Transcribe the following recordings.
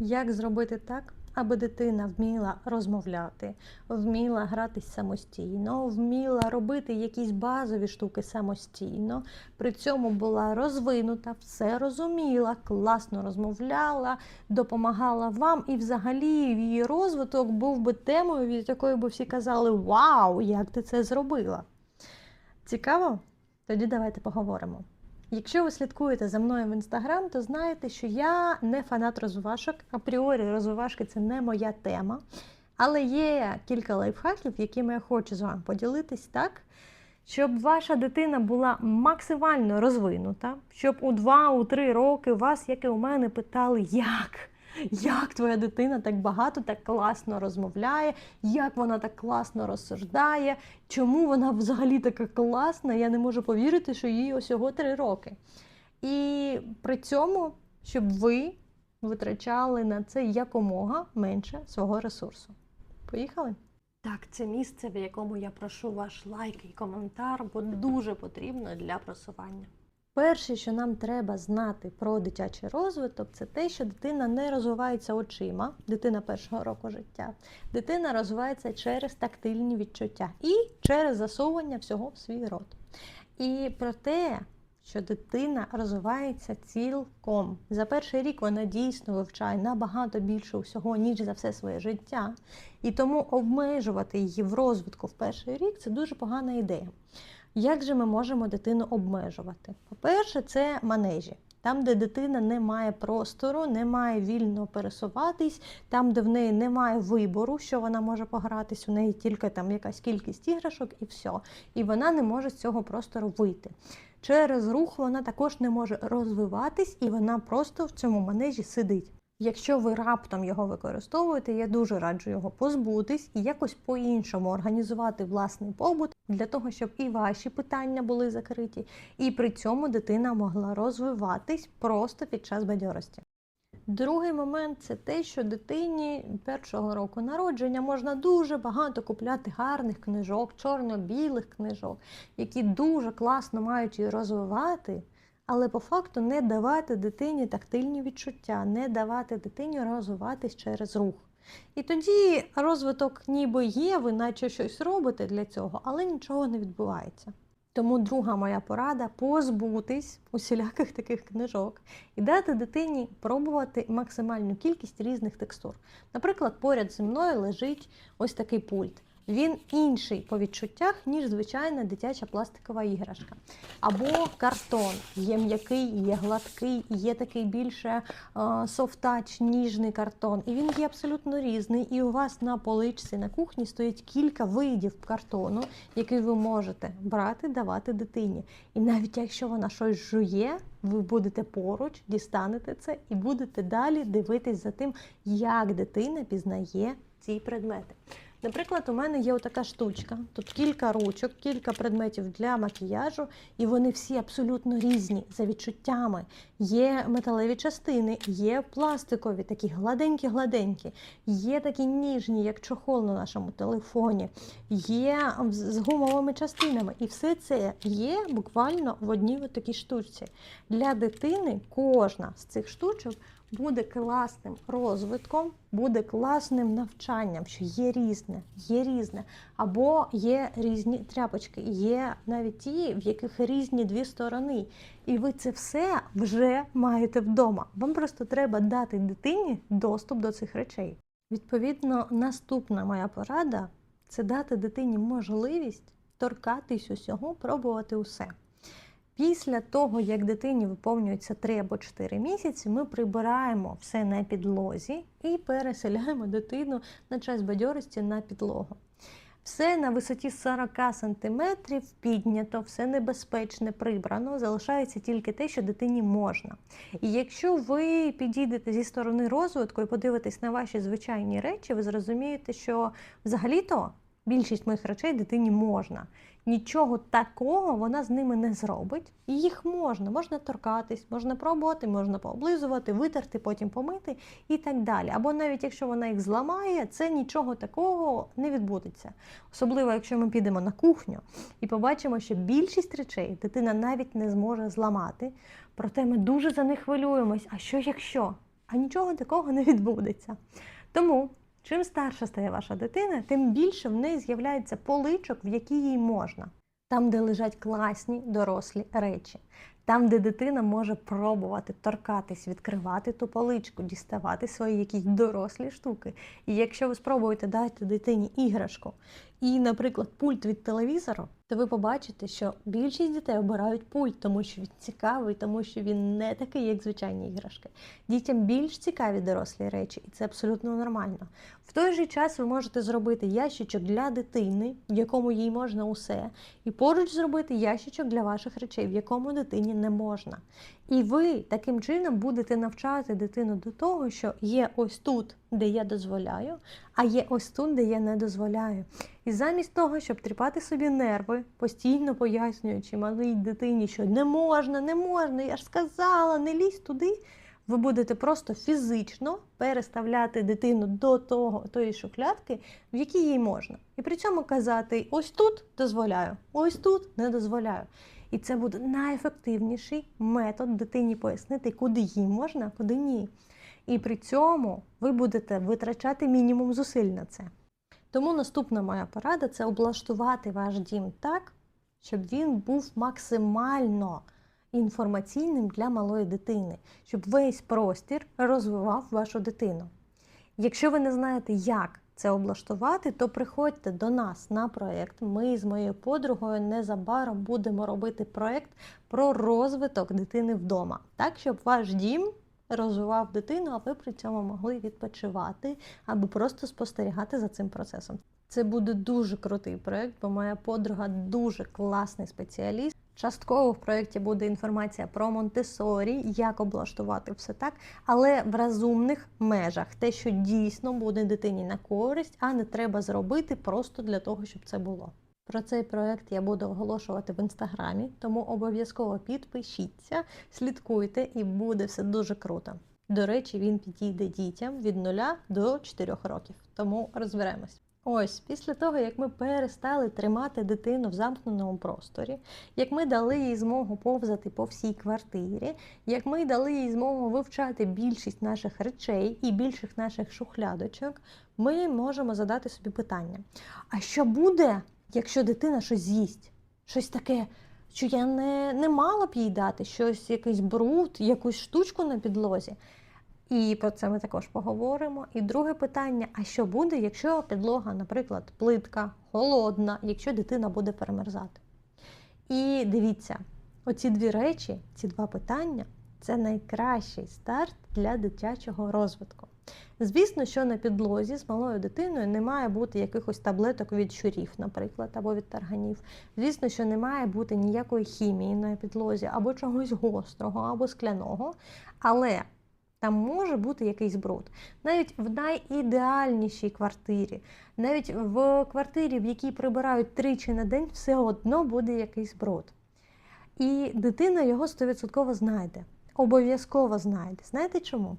Як зробити так, аби дитина вміла розмовляти, вміла гратись самостійно, вміла робити якісь базові штуки самостійно, при цьому була розвинута, все розуміла, класно розмовляла, допомагала вам, і взагалі її розвиток був би темою, від якої би всі казали: Вау, як ти це зробила! Цікаво? Тоді давайте поговоримо. Якщо ви слідкуєте за мною в інстаграм, то знаєте, що я не фанат розвивашок. Апріорі розвивашки це не моя тема. Але є кілька лайфхаків, якими я хочу з вами поділитись так, щоб ваша дитина була максимально розвинута, щоб у 2-3 роки вас, як і у мене, питали, як? Як твоя дитина так багато, так класно розмовляє, як вона так класно розсуждає, чому вона взагалі така класна? Я не можу повірити, що їй усього 3 роки. І при цьому, щоб ви витрачали на це якомога менше свого ресурсу. Поїхали? Так, це місце, в якому я прошу ваш лайк і коментар, бо дуже потрібно для просування. Перше, що нам треба знати про дитячий розвиток, це те, що дитина не розвивається очима, дитина першого року життя. Дитина розвивається через тактильні відчуття і через засовування всього в свій рот. І про те, що дитина розвивається цілком. За перший рік вона дійсно вивчає набагато більше усього, ніж за все своє життя. І тому обмежувати її в розвитку в перший рік це дуже погана ідея. Як же ми можемо дитину обмежувати? По-перше, це манежі. Там, де дитина не має простору, не має вільно пересуватись, там, де в неї немає вибору, що вона може погратись, у неї тільки там якась кількість іграшок і все. І вона не може з цього простору вийти. Через рух вона також не може розвиватись, і вона просто в цьому манежі сидить. Якщо ви раптом його використовуєте, я дуже раджу його позбутись і якось по-іншому організувати власний побут для того, щоб і ваші питання були закриті, і при цьому дитина могла розвиватись просто під час бадьорості. Другий момент це те, що дитині першого року народження можна дуже багато купляти гарних книжок, чорно-білих книжок, які дуже класно мають її розвивати але по факту не давати дитині тактильні відчуття, не давати дитині розвиватись через рух. І тоді розвиток ніби є, ви наче щось робите для цього, але нічого не відбувається. Тому друга моя порада позбутись усіляких таких книжок і дати дитині пробувати максимальну кількість різних текстур. Наприклад, поряд зі мною лежить ось такий пульт він інший по відчуттях, ніж звичайна дитяча пластикова іграшка. Або картон. Є м'який, є гладкий, є такий більше софтач, ніжний картон. І він є абсолютно різний. І у вас на поличці на кухні стоїть кілька видів картону, який ви можете брати, давати дитині. І навіть якщо вона щось жує, ви будете поруч, дістанете це і будете далі дивитись за тим, як дитина пізнає ці предмети. Наприклад, у мене є отака штучка. Тут кілька ручок, кілька предметів для макіяжу, і вони всі абсолютно різні за відчуттями. Є металеві частини, є пластикові, такі гладенькі-гладенькі, є такі ніжні, як чохол на нашому телефоні, є з гумовими частинами. І все це є буквально в одній такій штучці. Для дитини кожна з цих штучок буде класним розвитком, буде класним навчанням, що є різне, є різне, або є різні тряпочки, є навіть ті, в яких різні дві сторони. І ви це все вже маєте вдома. Вам просто треба дати дитині доступ до цих речей. Відповідно, наступна моя порада це дати дитині можливість торкатись усього, пробувати усе. Після того, як дитині виповнюється 3 або 4 місяці, ми прибираємо все на підлозі і переселяємо дитину на час бадьорості на підлогу. Все на висоті 40 см піднято, все небезпечне прибрано, залишається тільки те, що дитині можна. І якщо ви підійдете зі сторони розвитку і подивитесь на ваші звичайні речі, ви зрозумієте, що взагалі-то більшість моїх речей дитині можна нічого такого вона з ними не зробить. І їх можна, можна торкатись, можна пробувати, можна пооблизувати, витерти, потім помити і так далі. Або навіть якщо вона їх зламає, це нічого такого не відбудеться. Особливо, якщо ми підемо на кухню і побачимо, що більшість речей дитина навіть не зможе зламати. Проте ми дуже за них хвилюємось. А що якщо? а нічого такого не відбудеться. Тому, чим старша стає ваша дитина, тим більше в неї з'являється поличок, в які їй можна. Там, де лежать класні дорослі речі, там, де дитина може пробувати торкатись, відкривати ту поличку, діставати свої якісь дорослі штуки. І якщо ви спробуєте дати дитині іграшку і, наприклад, пульт від телевізору, то ви побачите, що більшість дітей обирають пульт, тому що він цікавий, тому що він не такий, як звичайні іграшки. Дітям більш цікаві дорослі речі, і це абсолютно нормально. В той же час ви можете зробити ящичок для дитини, в якому їй можна усе, і поруч зробити ящичок для ваших речей, в якому дитині не можна. І ви таким чином будете навчати дитину до того, що є ось тут, де я дозволяю, а є ось тут, де я не дозволяю. І замість того, щоб тріпати собі нерви, постійно пояснюючи малій дитині, що не можна, не можна, я ж сказала, не лізь туди. Ви будете просто фізично переставляти дитину до того, тої шухлядки, в якій їй можна. І при цьому казати: ось тут дозволяю, ось тут не дозволяю. І це буде найефективніший метод дитині пояснити, куди їй можна, а куди ні. І при цьому ви будете витрачати мінімум зусиль на це. Тому наступна моя порада це облаштувати ваш дім так, щоб він був максимально інформаційним для малої дитини, щоб весь простір розвивав вашу дитину. Якщо ви не знаєте, як це облаштувати, то приходьте до нас на проєкт. Ми з моєю подругою незабаром будемо робити проєкт про розвиток дитини вдома, так, щоб ваш дім розвивав дитину, а ви при цьому могли відпочивати або просто спостерігати за цим процесом. Це буде дуже крутий проєкт, бо моя подруга дуже класний спеціаліст. Частково в проєкті буде інформація про Монтесорі, як облаштувати все так, але в розумних межах, те, що дійсно буде дитині на користь, а не треба зробити просто для того, щоб це було. Про цей проект я буду оголошувати в інстаграмі, тому обов'язково підпишіться, слідкуйте, і буде все дуже круто. До речі, він підійде дітям від 0 до 4 років, тому розберемось. Ось, після того, як ми перестали тримати дитину в замкненому просторі, як ми дали їй змогу повзати по всій квартирі, як ми дали їй змогу вивчати більшість наших речей і більших наших шухлядочок, ми можемо задати собі питання: а що буде, якщо дитина щось з'їсть? Щось таке, що я не, не мала б їй дати, щось, якийсь бруд, якусь штучку на підлозі. І про це ми також поговоримо. І друге питання: а що буде, якщо підлога, наприклад, плитка, холодна, якщо дитина буде перемерзати? І дивіться, оці дві речі, ці два питання це найкращий старт для дитячого розвитку. Звісно, що на підлозі з малою дитиною не має бути якихось таблеток від щурів, наприклад, або від тарганів. Звісно, що не має бути ніякої хімії на підлозі, або чогось гострого, або скляного. Але там може бути якийсь бруд. Навіть в найідеальнішій квартирі, навіть в квартирі, в якій прибирають тричі на день, все одно буде якийсь бруд. І дитина його 100% знайде. Обов'язково знайде. Знаєте чому?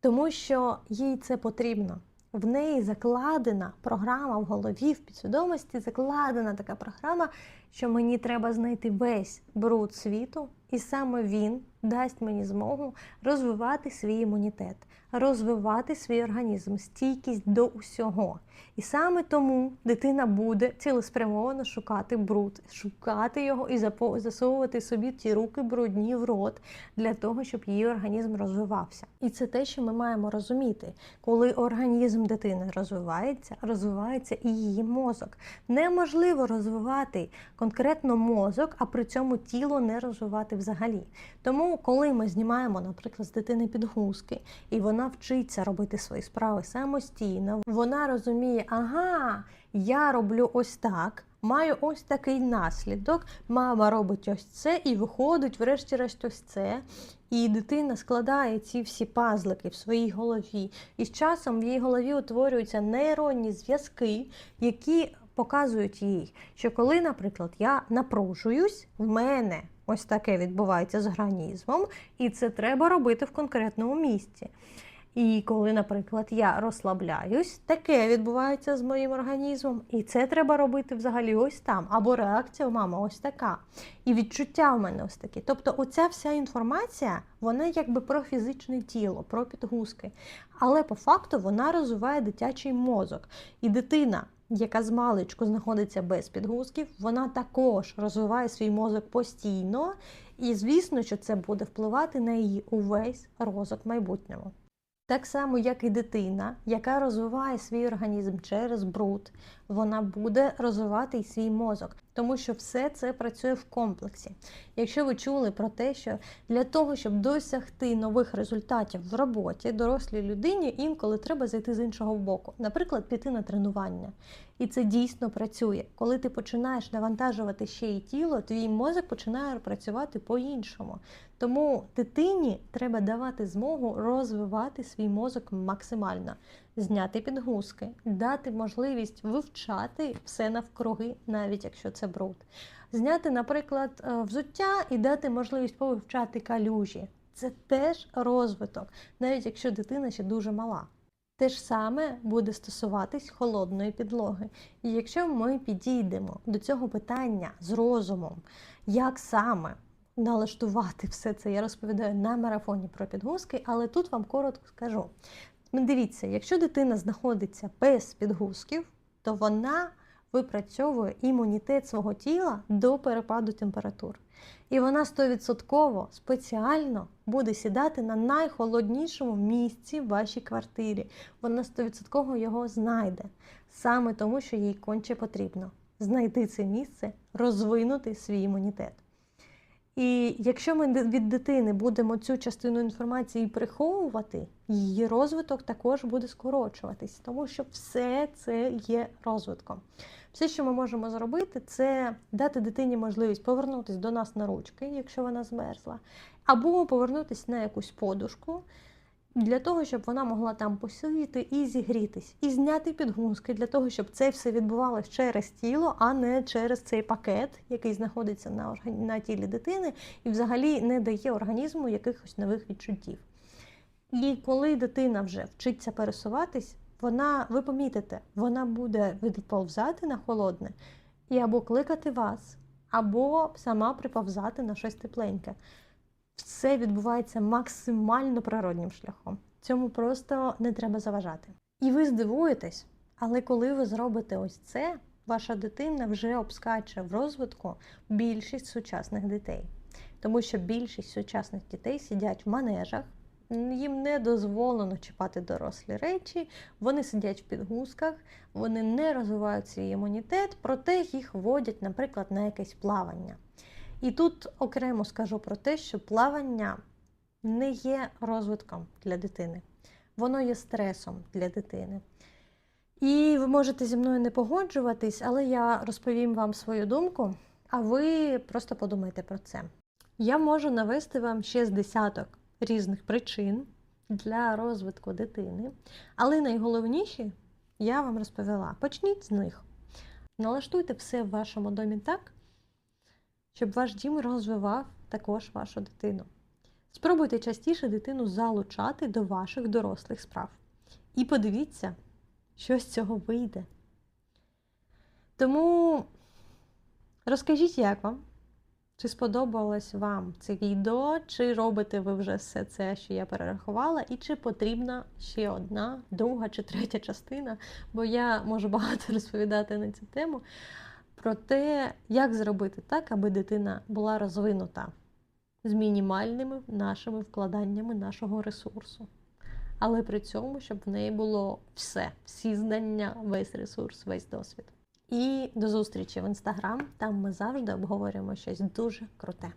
Тому що їй це потрібно. В неї закладена програма в голові, в підсвідомості, закладена така програма, що мені треба знайти весь бруд світу, і саме він дасть мені змогу розвивати свій імунітет, розвивати свій організм, стійкість до усього. І саме тому дитина буде цілеспрямовано шукати бруд, шукати його і засовувати собі ті руки брудні в рот для того, щоб її організм розвивався. І це те, що ми маємо розуміти, коли організм дитини розвивається, розвивається і її мозок. Неможливо розвивати конкретно мозок, а при цьому тіло не розвивати взагалі. Тому, коли ми знімаємо, наприклад, з дитини підгузки, і вона вчиться робити свої справи самостійно, вона розуміє, ага, я роблю ось так. Маю ось такий наслідок, мама робить ось це і виходить, врешті-решт, ось це. І дитина складає ці всі пазлики в своїй голові. І з часом в її голові утворюються нейронні зв'язки, які показують їй, що коли, наприклад, я напружуюсь, в мене ось таке відбувається з організмом, і це треба робити в конкретному місці. І коли, наприклад, я розслабляюсь, таке відбувається з моїм організмом, і це треба робити взагалі ось там. Або реакція у мами ось така. І відчуття в мене ось такі. Тобто, оця вся інформація, вона якби про фізичне тіло, про підгузки. Але по факту вона розвиває дитячий мозок. І дитина, яка з маличку знаходиться без підгузків, вона також розвиває свій мозок постійно. І звісно, що це буде впливати на її увесь розвиток в майбутньому. Так само, як і дитина, яка розвиває свій організм через бруд, вона буде розвивати й свій мозок, тому що все це працює в комплексі. Якщо ви чули про те, що для того, щоб досягти нових результатів в роботі, дорослій людині інколи треба зайти з іншого боку, наприклад, піти на тренування. І це дійсно працює. Коли ти починаєш навантажувати ще й тіло, твій мозок починає працювати по-іншому. Тому дитині треба давати змогу розвивати свій мозок максимально, зняти підгузки, дати можливість вивчати все навкруги, навіть якщо це бруд. Зняти, наприклад, е, взуття і дати можливість повивчати калюжі. Це теж розвиток, навіть якщо дитина ще дуже мала. Те ж саме буде стосуватись холодної підлоги. І якщо ми підійдемо до цього питання з розумом, як саме налаштувати все це, я розповідаю на марафоні про підгузки, але тут вам коротко скажу. Дивіться, якщо дитина знаходиться без підгузків, то вона випрацьовує імунітет свого тіла до перепаду температур. І вона 100% спеціально буде сідати на найхолоднішому місці в вашій квартирі. Вона 100% його знайде. Саме тому, що їй конче потрібно знайти це місце, розвинути свій імунітет. І якщо ми від дитини будемо цю частину інформації приховувати, її розвиток також буде скорочуватись, тому що все це є розвитком. Все, що ми можемо зробити, це дати дитині можливість повернутися до нас на ручки, якщо вона змерзла, або повернутися на якусь подушку. Для того, щоб вона могла там посидіти і зігрітись, і зняти підгузки, для того, щоб це все відбувалося через тіло, а не через цей пакет, який знаходиться на органі... на тілі дитини, і взагалі не дає організму якихось нових відчуттів. І коли дитина вже вчиться пересуватись, вона, ви помітите, вона буде відповзати на холодне і або кликати вас, або сама приповзати на щось тепленьке все відбувається максимально природнім шляхом. Цьому просто не треба заважати. І ви здивуєтесь, але коли ви зробите ось це, ваша дитина вже обскаче в розвитку більшість сучасних дітей. Тому що більшість сучасних дітей сидять в манежах, їм не дозволено чіпати дорослі речі, вони сидять в підгузках, вони не розвивають свій імунітет, проте їх водять, наприклад, на якесь плавання. І тут окремо скажу про те, що плавання не є розвитком для дитини, воно є стресом для дитини. І ви можете зі мною не погоджуватись, але я розповім вам свою думку, а ви просто подумайте про це. Я можу навести вам ще з десяток різних причин для розвитку дитини, але найголовніші я вам розповіла. Почніть з них. Налаштуйте все в вашому домі так, щоб ваш дім розвивав також вашу дитину. Спробуйте частіше дитину залучати до ваших дорослих справ. І подивіться, що з цього вийде. Тому розкажіть, як вам, чи сподобалось вам це відео, чи робите ви вже все це, що я перерахувала, і чи потрібна ще одна, друга чи третя частина, бо я можу багато розповідати на цю тему про те, як зробити так, аби дитина була розвинута з мінімальними нашими вкладаннями нашого ресурсу. Але при цьому, щоб в неї було все, всі знання, весь ресурс, весь досвід. І до зустрічі в інстаграм. Там ми завжди обговорюємо щось дуже круте.